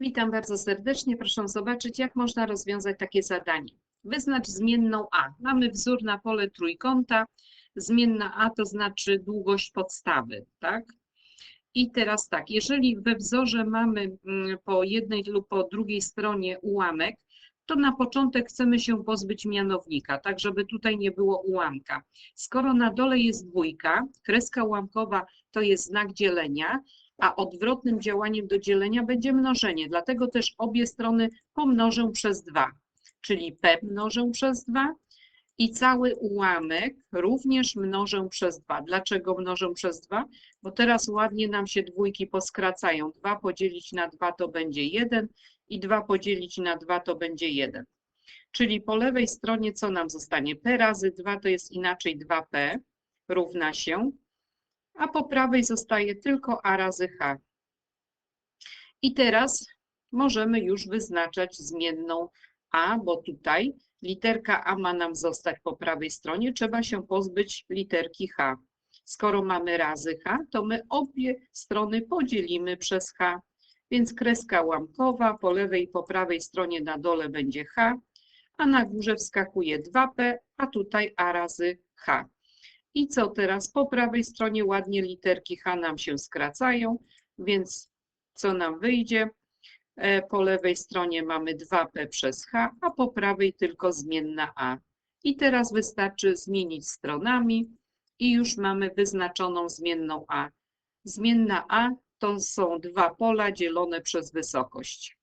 Witam bardzo serdecznie. Proszę zobaczyć, jak można rozwiązać takie zadanie. Wyznacz zmienną a. Mamy wzór na pole trójkąta. Zmienna a to znaczy długość podstawy, tak? I teraz tak, jeżeli we wzorze mamy mm, po jednej lub po drugiej stronie ułamek, to na początek chcemy się pozbyć mianownika, tak żeby tutaj nie było ułamka. Skoro na dole jest dwójka, kreska ułamkowa to jest znak dzielenia, a odwrotnym działaniem do dzielenia będzie mnożenie, dlatego też obie strony pomnożę przez 2, czyli p mnożę przez 2 i cały ułamek również mnożę przez 2. Dlaczego mnożę przez 2? Bo teraz ładnie nam się dwójki poskracają. 2 podzielić na 2 to będzie 1 i 2 podzielić na 2 to będzie 1. Czyli po lewej stronie co nam zostanie? p razy 2 to jest inaczej 2p równa się a po prawej zostaje tylko a razy h. I teraz możemy już wyznaczać zmienną a, bo tutaj literka a ma nam zostać po prawej stronie, trzeba się pozbyć literki h. Skoro mamy razy h, to my obie strony podzielimy przez h, więc kreska łamkowa po lewej i po prawej stronie na dole będzie h, a na górze wskakuje 2p, a tutaj a razy h. I co teraz? Po prawej stronie ładnie literki H nam się skracają, więc co nam wyjdzie? E, po lewej stronie mamy 2P przez H, a po prawej tylko zmienna A. I teraz wystarczy zmienić stronami i już mamy wyznaczoną zmienną A. Zmienna A to są dwa pola dzielone przez wysokość.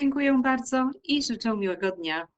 Dziękuję bardzo i życzę miłego dnia.